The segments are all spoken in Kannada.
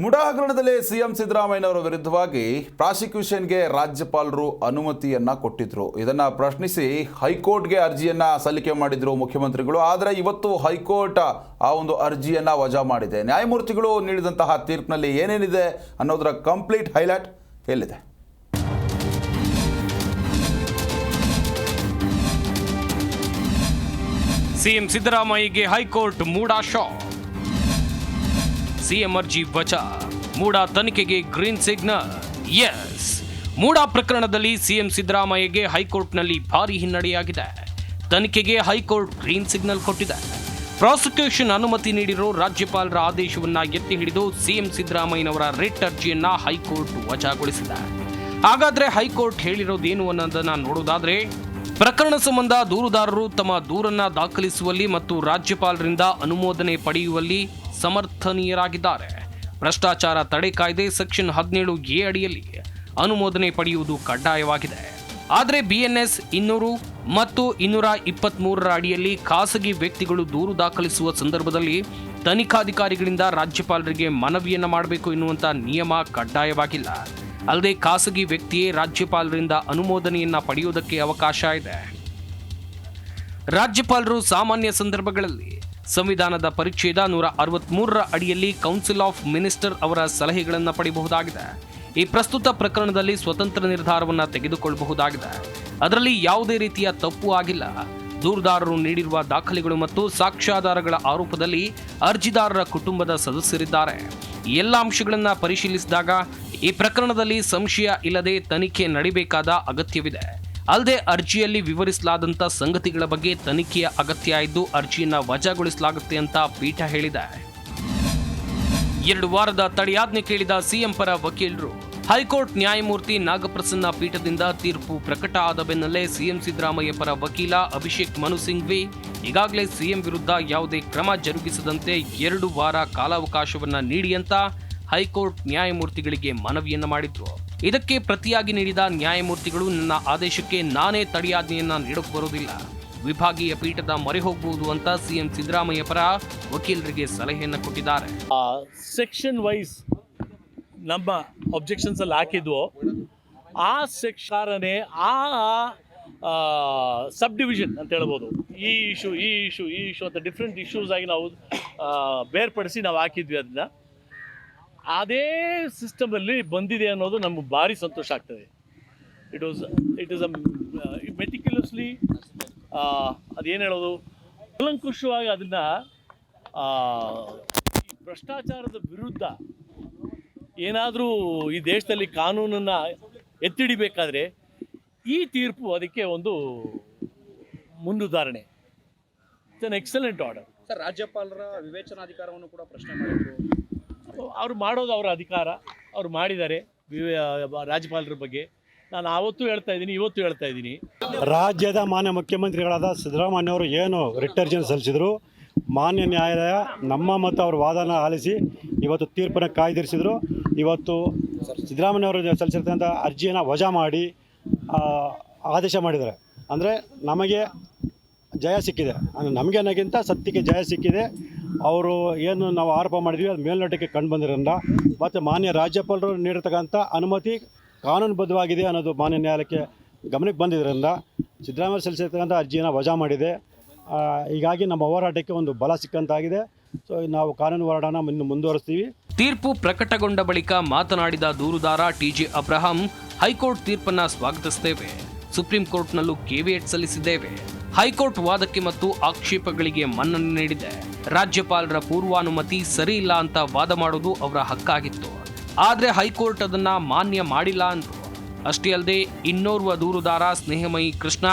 ಮುಡಾ ಹಗರಣದಲ್ಲಿ ಸಿಎಂ ಸಿದ್ದರಾಮಯ್ಯನವರ ವಿರುದ್ಧವಾಗಿ ಪ್ರಾಸಿಕ್ಯೂಷನ್ಗೆ ರಾಜ್ಯಪಾಲರು ಅನುಮತಿಯನ್ನ ಕೊಟ್ಟಿದ್ರು. ಇದನ್ನ ಪ್ರಶ್ನಿಸಿ ಹೈಕೋರ್ಟ್ಗೆ ಅರ್ಜಿಯನ್ನ ಸಲ್ಲಿಕೆ ಮಾಡಿದ್ರು ಮುಖ್ಯಮಂತ್ರಿಗಳು. ಆದರೆ ಇವತ್ತು ಹೈಕೋರ್ಟ್ ಆ ಒಂದು ಅರ್ಜಿಯನ್ನ ವಜಾ ಮಾಡಿದೆ. ನ್ಯಾಯಮೂರ್ತಿಗಳು ನೀಡಿದಂತಹ ತೀರ್ಪಿನಲ್ಲಿ ಏನೇನಿದೆ ಅನ್ನೋದರ ಕಂಪ್ಲೀಟ್ ಹೈಲೈಟ್ ಎಲ್ಲಿದೆ? CM ಸಿದ್ದರಾಮಯ್ಯಗೆ high court MUDA shock. CM ಅರ್ಜಿ ವಜಾ ಮೂಡಾ ತನಿಖೆಗೆ ಗ್ರೀನ್ ಸಿಗ್ನಲ್. ಎಸ್. ಮೂಡಾ ಪ್ರಕರಣದಲ್ಲಿ ಸಿಎಂ ಸಿದ್ದರಾಮಯ್ಯಗೆ ಹೈಕೋರ್ಟ್ನಲ್ಲಿ ಭಾರಿ ಹಿನ್ನಡೆಯಾಗಿದೆ. ತನಿಖೆಗೆ ಹೈಕೋರ್ಟ್ ಗ್ರೀನ್ ಸಿಗ್ನಲ್ ಕೊಟ್ಟಿದೆ. ಪ್ರಾಸಿಕ್ಯೂಷನ್ ಅನುಮತಿ ನೀಡಿರೋ ರಾಜ್ಯಪಾಲರ ಆದೇಶವನ್ನ ಎತ್ತಿ ಹಿಡಿದು ಸಿಎಂ ಸಿದ್ದರಾಮಯ್ಯನವರ ರಿಟ್ ಅರ್ಜಿಯನ್ನ ಹೈಕೋರ್ಟ್ ವಜಾಗೊಳಿಸಿದೆ. ಹಾಗಾದ್ರೆ ಹೈಕೋರ್ಟ್ ಹೇಳಿರೋದೇನು ಅನ್ನೋದನ್ನ ನೋಡೋದಾದ್ರೆ, ಪ್ರಕರಣ ಸಂಬಂಧ ದೂರುದಾರರು ತಮ್ಮ ದೂರನ್ನ ದಾಖಲಿಸುವಲ್ಲಿ ಮತ್ತು ರಾಜ್ಯಪಾಲರಿಂದ ಅನುಮೋದನೆ ಪಡೆಯುವಲ್ಲಿ ಸಮರ್ಥನೀಯರಾಗಿದ್ದಾರೆ. ಭ್ರಷ್ಟಾಚಾರ ತಡೆ ಕಾಯ್ದೆ ಸೆಕ್ಷನ್ ಹದಿನೇಳು ಎ ಅಡಿಯಲ್ಲಿ ಅನುಮೋದನೆ ಪಡೆಯುವುದು ಕಡ್ಡಾಯವಾಗಿದೆ. ಆದರೆ ಬಿಎನ್ಎಸ್ ಇನ್ನೂರು ಮತ್ತು ಇನ್ನೂರ ಇಪ್ಪತ್ಮೂರರ ಅಡಿಯಲ್ಲಿ ಖಾಸಗಿ ವ್ಯಕ್ತಿಗಳು ದೂರು ದಾಖಲಿಸುವ ಸಂದರ್ಭದಲ್ಲಿ ತನಿಖಾಧಿಕಾರಿಗಳಿಂದ ರಾಜ್ಯಪಾಲರಿಗೆ ಮನವಿಯನ್ನು ಮಾಡಬೇಕು ಎನ್ನುವಂಥ ನಿಯಮ ಕಡ್ಡಾಯವಾಗಿಲ್ಲ. ಅಲ್ಲದೆ ಖಾಸಗಿ ವ್ಯಕ್ತಿಯೇ ರಾಜ್ಯಪಾಲರಿಂದ ಅನುಮೋದನೆಯನ್ನು ಪಡೆಯುವುದಕ್ಕೆ ಅವಕಾಶ ಇದೆ. ರಾಜ್ಯಪಾಲರು ಸಾಮಾನ್ಯ ಸಂದರ್ಭಗಳಲ್ಲಿ ಸಂವಿಧಾನದ ಪರಿಚ್ಛೇದ ನೂರ ಅರವತ್ಮೂರರ ಅಡಿಯಲ್ಲಿ ಕೌನ್ಸಿಲ್ ಆಫ್ ಮಿನಿಸ್ಟರ್ ಅವರ ಸಲಹೆಗಳನ್ನು ಪಡೆಯಬಹುದಾಗಿದೆ. ಈ ಪ್ರಸ್ತುತ ಪ್ರಕರಣದಲ್ಲಿ ಸ್ವತಂತ್ರ ನಿರ್ಧಾರವನ್ನು ತೆಗೆದುಕೊಳ್ಳಬಹುದಾಗಿದೆ. ಅದರಲ್ಲಿ ಯಾವುದೇ ರೀತಿಯ ತಪ್ಪು ಆಗಿಲ್ಲ. ದೂರುದಾರರು ನೀಡಿರುವ ದಾಖಲೆಗಳು ಮತ್ತು ಸಾಕ್ಷ್ಯಾಧಾರಗಳ ಆರೋಪದಲ್ಲಿ ಅರ್ಜಿದಾರರ ಕುಟುಂಬದ ಸದಸ್ಯರಿದ್ದಾರೆ. ಎಲ್ಲ ಅಂಶಗಳನ್ನು ಪರಿಶೀಲಿಸಿದಾಗ ಈ ಪ್ರಕರಣದಲ್ಲಿ ಸಂಶಯ ಇಲ್ಲದೆ ತನಿಖೆ ನಡೆಯಬೇಕಾದ ಅಗತ್ಯವಿದೆ. ಅಲ್ಲದೆ ಅರ್ಜಿಯಲ್ಲಿ ವಿವರಿಸಲಾದಂಥ ಸಂಗತಿಗಳ ಬಗ್ಗೆ ತನಿಖೆಯ ಅಗತ್ಯ ಇದ್ದು ಅರ್ಜಿಯನ್ನು ವಜಾಗೊಳಿಸಲಾಗುತ್ತೆ ಅಂತ ಪೀಠ ಹೇಳಿದೆ. ಎರಡು ವಾರದ ತಡೆಯಾಜ್ಞೆ ಕೇಳಿದ ಸಿಎಂ ಪರ ವಕೀಲರು, ಹೈಕೋರ್ಟ್ ನ್ಯಾಯಮೂರ್ತಿ ನಾಗಪ್ರಸನ್ನ ಪೀಠದಿಂದ ತೀರ್ಪು ಪ್ರಕಟ ಆದ ಬೆನ್ನಲ್ಲೇ ಸಿಎಂ ಸಿದ್ದರಾಮಯ್ಯ ಪರ ವಕೀಲ ಅಭಿಷೇಕ್ ಮನು ಸಿಂಘ್ವಿ, ಈಗಾಗಲೇ ಸಿಎಂ ವಿರುದ್ಧ ಯಾವುದೇ ಕ್ರಮ ಜರುಗಿಸದಂತೆ ಎರಡು ವಾರ ಕಾಲಾವಕಾಶವನ್ನು ನೀಡಿ ಅಂತ ಹೈಕೋರ್ಟ್ ನ್ಯಾಯಮೂರ್ತಿಗಳಿಗೆ ಮನವಿಯನ್ನ ಮಾಡಿದ್ರು. ಇದಕ್ಕೆ ಪ್ರತಿಯಾಗಿ ನೀಡಿದ ನ್ಯಾಯಮೂರ್ತಿಗಳು ನನ್ನ ಆದೇಶಕ್ಕೆ ನಾನೇ ತಡೆಯಾಜ್ಞೆಯನ್ನ ನೀಡಕ್ಕೆ ಬರೋದಿಲ್ಲ ವಿಭಾಗೀಯ ಪೀಠದ ಮೊರೆ ಹೋಗಬಹುದು ಅಂತ ಸಿಎಂ ಸಿದ್ದರಾಮಯ್ಯ ಪರ ವಕೀಲರಿಗೆ ಸಲಹೆಯನ್ನು ಕೊಟ್ಟಿದ್ದಾರೆ. ಸೆಕ್ಷನ್ ವೈಸ್ ನಮ್ಮ ಅಬ್ಜೆಕ್ಷನ್ಸಲ್ಲಿ ಹಾಕಿದ್ವು, ಆ ಸೆಕ್ಷಾರನೇ ಆ ಸಬ್ ಡಿವಿಷನ್ ಅಂತ ಹೇಳ್ಬೋದು. ಈ ಇಶ್ಯೂ ಈ ಇಶ್ಯೂ ಈ ಇಶ್ಯೂ ಅಂತ ಡಿಫ್ರೆಂಟ್ ಇಶ್ಯೂಸ್ ಆಗಿ ನಾವು ಬೇರ್ಪಡಿಸಿ ನಾವು ಹಾಕಿದ್ವಿ ಅದನ್ನ. ಅದೇ ಸಿಸ್ಟಮಲ್ಲಿ ಬಂದಿದೆ ಅನ್ನೋದು ನಮ್ಗೆ ಭಾರಿ ಸಂತೋಷ ಆಗ್ತದೆ. It was it is a meticulously ಅದೇನು ಹೇಳೋದು? ಕೂಲಂಕುಷವಾಗಿ ಅದನ್ನು ಭ್ರಷ್ಟಾಚಾರದ ವಿರುದ್ಧ ಏನಾದರೂ ಈ ದೇಶದಲ್ಲಿ ಕಾನೂನನ್ನು ಎತ್ತಿಡಿಬೇಕಾದ್ರೆ ಈ ತೀರ್ಪು ಅದಕ್ಕೆ ಒಂದು ಮುನ್ನುದಾಹರಣೆ it's an excellent order sir, ರಾಜ್ಯಪಾಲರ ವಿವೇಚನಾಧಿಕಾರವನ್ನು ಕೂಡ ಪ್ರಶ್ನೆ ಮಾಡಿದ್ರು. ಅವ್ರು ಮಾಡೋದು ಅವರ ಅಧಿಕಾರ. ಅವ್ರು ಮಾಡಿದ್ದಾರೆ. ರಾಜ್ಯಪಾಲರ ಬಗ್ಗೆ. ನಾನು ಆವತ್ತು ಹೇಳ್ತಾ ಇದ್ದೀನಿ, ಇವತ್ತು ಹೇಳ್ತಾ ಇದ್ದೀನಿ. ರಾಜ್ಯದ ಮಾನ್ಯ ಮುಖ್ಯಮಂತ್ರಿಗಳಾದ ಸಿದ್ದರಾಮಯ್ಯ ಅವರು ಏನು ರಿಟರ್ಜನ್ ಸಲ್ಲಿಸಿದರು? ಮಾನ್ಯ ನ್ಯಾಯಾಲಯ ನಮ್ಮ ಮತ್ತು ಅವ್ರ ವಾದನ ಆಲಿಸಿ ಇವತ್ತು ತೀರ್ಪನ್ನು ಕಾಯ್ದಿರಿಸಿದ್ರು. ಇವತ್ತು ಸಿದ್ದರಾಮಯ್ಯ ಅವರು ಸಲ್ಲಿಸಿರ್ತಕ್ಕಂಥ ಅರ್ಜಿಯನ್ನು ವಜಾ ಮಾಡಿ ಆದೇಶ ಮಾಡಿದ್ದಾರೆ. ಅಂದರೆ ನಮಗೆ ಜಯ ಸಿಕ್ಕಿದೆ. ಅಂದರೆ ನಮಗೆ ಅನ್ನೋಕ್ಕಿಂತ ಸತ್ಯಕ್ಕೆ ಜಯ ಸಿಕ್ಕಿದೆ. ಅವರು ಏನು ನಾವು ಆರೋಪ ಮಾಡಿದ್ವಿ, ಅದು ಮೇಲ್ನೋಟಕ್ಕೆ ಕಂಡು ಬಂದಿರೋದ್ರಿಂದ ಮತ್ತು ಮಾನ್ಯ ರಾಜ್ಯಪಾಲರು ನೀಡಿರ್ತಕ್ಕಂಥ ಅನುಮತಿ ಕಾನೂನುಬದ್ಧವಾಗಿದೆ ಅನ್ನೋದು ಮಾನ್ಯ ನ್ಯಾಯಾಲಯಕ್ಕೆ ಗಮನಕ್ಕೆ ಬಂದಿದ್ದರಿಂದ ಸಿದ್ದರಾಮಯ್ಯ ಸಲ್ಲಿಸಿರ್ತಕ್ಕಂಥ ಅರ್ಜಿಯನ್ನು ವಜಾ ಮಾಡಿದೆ. ಹೀಗಾಗಿ ನಮ್ಮ ಹೋರಾಟಕ್ಕೆ ಒಂದು ಬಲ ಸಿಕ್ಕಂತಾಗಿದೆ. ಸೊ ನಾವು ಕಾನೂನು ಹೋರಾಟನ ಇನ್ನು ಮುಂದುವರಿಸ್ತೀವಿ. ತೀರ್ಪು ಪ್ರಕಟಗೊಂಡ ಬಳಿಕ ಮಾತನಾಡಿದ ದೂರುದಾರ ಟಿಜೆ ಅಬ್ರಹಾಂ, ಹೈಕೋರ್ಟ್ ತೀರ್ಪನ್ನ ಸ್ವಾಗತಿಸುತ್ತೇವೆ. ಸುಪ್ರೀಂ ಕೋರ್ಟ್ನಲ್ಲೂ ಕೆವಿಯಟ್ ಸಲ್ಲಿಸಿದ್ದೇವೆ. ಹೈಕೋರ್ಟ್ ವಾದಕ್ಕೆ ಮತ್ತು ಆಕ್ಷೇಪಗಳಿಗೆ ಮನ್ನಣೆ ನೀಡಿದೆ. ರಾಜ್ಯಪಾಲರ ಪೂರ್ವಾನುಮತಿ ಸರಿ ಇಲ್ಲ ಅಂತ ವಾದ ಮಾಡೋದು ಅವರ ಹಕ್ಕಾಗಿತ್ತು. ಆದರೆ ಹೈಕೋರ್ಟ್ ಅದನ್ನ ಮಾನ್ಯ ಮಾಡಿಲ್ಲ ಅಂದ್ರು. ಅಷ್ಟೇ ಅಲ್ಲದೆ ಇನ್ನೋರ್ವ ದೂರುದಾರ ಸ್ನೇಹಮಯಿ ಕೃಷ್ಣ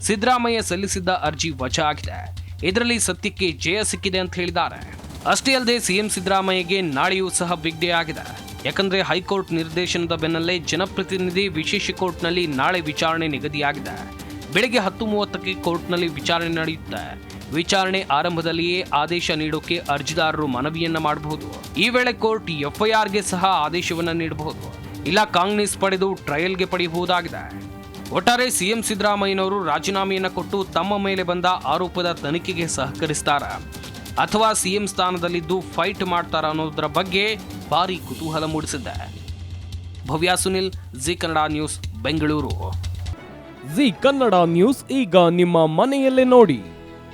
ಸಿದ್ದರಾಮಯ್ಯ ಸಲ್ಲಿಸಿದ್ದ ಅರ್ಜಿ ವಜಾ ಆಗಿದೆ. ಇದರಲ್ಲಿ ಸತ್ಯಕ್ಕೆ ಜಯ ಸಿಕ್ಕಿದೆ ಅಂತ ಹೇಳಿದ್ದಾರೆ. ಅಷ್ಟೇ ಅಲ್ಲದೆ ಸಿಎಂ ಸಿದ್ದರಾಮಯ್ಯಗೆ ನಾಳೆಯೂ ಸಹ ಬಿಗ್ ಡೇ ಆಗಿದೆ. ಯಾಕಂದ್ರೆ ಹೈಕೋರ್ಟ್ ನಿರ್ದೇಶನದ ಬೆನ್ನಲ್ಲೇ ಜನಪ್ರತಿನಿಧಿ ವಿಶೇಷ ಕೋರ್ಟ್ನಲ್ಲಿ ನಾಳೆ ವಿಚಾರಣೆ ನಿಗದಿಯಾಗಿದೆ. ಬೆಳಗ್ಗೆ ಹತ್ತು ಮೂವತ್ತಕ್ಕೆ ಕೋರ್ಟ್ನಲ್ಲಿ ವಿಚಾರಣೆ ನಡೆಯುತ್ತೆ. ವಿಚಾರಣೆ ಆರಂಭದಲ್ಲಿಯೇ ಆದೇಶ ನೀಡೋಕೆ ಅರ್ಜಿದಾರರು ಮನವಿಯನ್ನ ಮಾಡಬಹುದು. ಈ ವೇಳೆ ಕೋರ್ಟ್ ಎಫ್ಐಆರ್ಗೆ ಸಹ ಆದೇಶವನ್ನ ನೀಡಬಹುದು. ಇಲ್ಲ, ಕಾಂಗ್ರೆಸ್ ಪಡೆದು ಟ್ರಯಲ್ಗೆ ಪಡೆಯಬಹುದಾಗಿದೆ. ಒಟ್ಟಾರೆ ಸಿಎಂ ಸಿದ್ದರಾಮಯ್ಯನವರು ರಾಜೀನಾಮೆಯನ್ನು ಕೊಟ್ಟು ತಮ್ಮ ಮೇಲೆ ಬಂದ ಆರೋಪದ ತನಿಖೆಗೆ ಸಹಕರಿಸ್ತಾರ? ಅಥವಾ ಸಿಎಂ ಸ್ಥಾನದಲ್ಲಿದ್ದು ಫೈಟ್ ಮಾಡ್ತಾರ ಅನ್ನೋದರ ಬಗ್ಗೆ ಭಾರಿ ಕುತೂಹಲ ಮೂಡಿಸಿದ್ದ. Bhavya Sunil, Zee Kannada news, Bengaluru. Zee Kannada news, ಈಗ ನಿಮ್ಮ ಮನೆಯಲ್ಲೇ ನೋಡಿ.